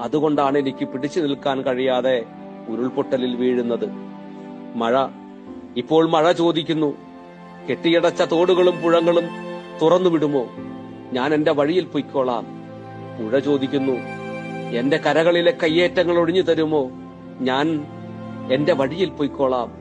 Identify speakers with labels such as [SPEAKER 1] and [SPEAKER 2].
[SPEAKER 1] അതുകൊണ്ടാണ് എനിക്ക് പിടിച്ചു നിൽക്കാൻ കഴിയാതെ ഉരുൾപൊട്ടലിൽ വീഴുന്നത്. മഴ. ഇപ്പോൾ മഴ ചോദിക്കുന്നു. കെട്ടിയടച്ച തോടുകളും പുഴകളും തുറന്നു വിടുമോ ഞാൻ എന്റെ വഴിയിൽ പൊയ്ക്കോളാം. പുഴ ചോദിക്കുന്നു. എന്റെ കരകളിലെ കയ്യേറ്റങ്ങൾ ഒഴിഞ്ഞു തരുമോ ഞാൻ എന്റെ വഴിയിൽ പൊയ്ക്കോളാം.